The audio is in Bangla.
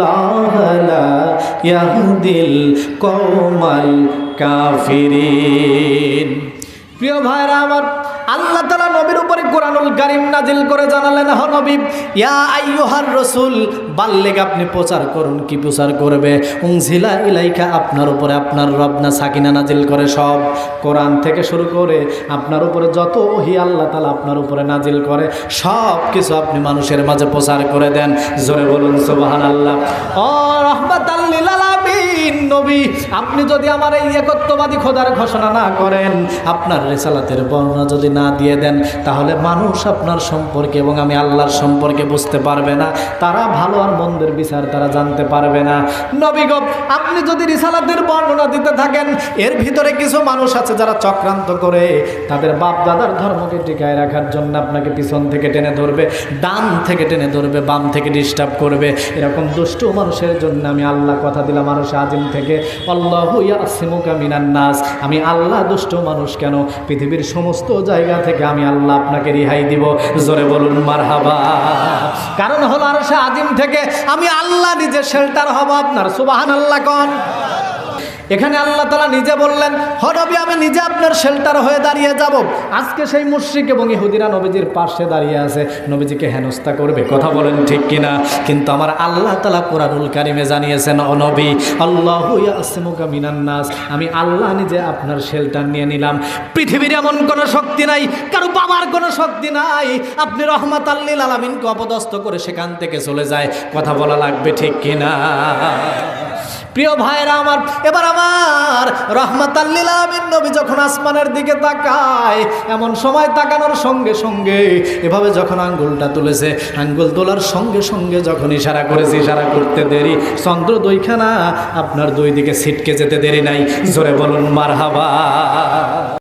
লা ইয়াহদিল কওমাল কাফিরিন। প্রিয় ভাইরা আমার আল্লাহ তালা কোরআনুল কারিম নাজিল করে জানালেন, হ নবী, ইয়া আইয়ুহার রসুল, বাল্লেগ আপনি প্রচার করুন, কি প্রচার করবে? উংঝিলা ইলাইকা, আপনার উপরে আপনার রবনা সাকিনা নাজিল করে সব। কোরআন থেকে শুরু করে আপনার উপরে যত ওহি আল্লাহ তালা আপনার উপরে নাজিল করে, সব কিছু আপনি মানুষের মাঝে প্রচার করে দেন। জোরে বলুন সুবাহান আল্লাহ ও রহমত আল্লিলামিন নবী, আপনি যদি আমার এই একত্ববাদী খোদার ঘোষণা না করেন, আপনার রেসালাতের বর্ণনা যদি না দিয়ে দেন, তাহলে মানুষ আপনার সম্পর্কে এবং আমি আল্লাহর সম্পর্কে বুঝতে পারবে না। তারা ভালো আর মন্দের বিচার তারা জানতে পারবে না। নবী গো, আপনি যদি রিসালাতের বর্ণনা দিতে থাকেন, এর ভিতরে কিছু মানুষ আছে যারা চক্রান্ত করে, তাদের বাপ দাদার ধর্মকে টিকায় রাখার জন্য আপনাকে পিছন থেকে টেনে ধরবে, ডান থেকে টেনে ধরবে, বাম থেকে ডিস্টার্ব করবে। এরকম দুষ্ট মানুষের জন্য আমি আল্লাহ কথা দিলাম, মানুষ আজিম থেকে ইয়াসিমুকা মিনান নাস। আমি আল্লাহ দুষ্ট মানুষ কেন? পৃথিবীর সমস্ত জায়গা থেকে আমি আল্লাহ আপনাকে রিহাই দিব। জোরে বলুন, মারহাবা। কারণ হলো আর সে আদিম থেকে আমি আল্লাহ নিজে শেল্টার হব আপনার। সুবাহান আল্লাহ কন। এখানে আল্লাহ তালা নিজে বললেন হরবি আমি নিজে আপনার শেল্টার হয়ে দাঁড়িয়ে যাব। আজকে সেই মুশ্রিক এবং ইহুদিরা নবীজির পাশে দাঁড়িয়ে আছে। নবীজিকে হেনস্থা করবে, কথা বলেন ঠিক কিনা? কিন্তু আমার আল্লাহ তালা কোরআনুল কারিমে জানিয়েছেন অনবী আল্লাহ মিনান্নাস আমি আল্লাহ নিজে আপনার শেল্টার নিয়ে নিলাম। পৃথিবীর এমন কোনো শক্তি নাই, কারও বাবার কোনো শক্তি নাই। আপনি রহমত আল্লিল আলমিনকে অপদস্থ করে সেখান থেকে চলে যায়। কথা বলা লাগবে ঠিক কিনা? প্রিয় ভাইরা আমার, এবার আমার রহমত আল্লিলামিন নবী যখন আসমানের দিকে তাকায়, এমন সময় তাকানোর সঙ্গে সঙ্গে, এভাবে যখন আঙ্গুলটা তুলেছে, আঙ্গুল তোলার সঙ্গে সঙ্গে যখন ইশারা করেছে, ইশারা করতে দেরি। চন্দ্র দুইখানা আপনার দুই দিকে ছিটকে যেতে দেরি নাই। জোরে বলুন মার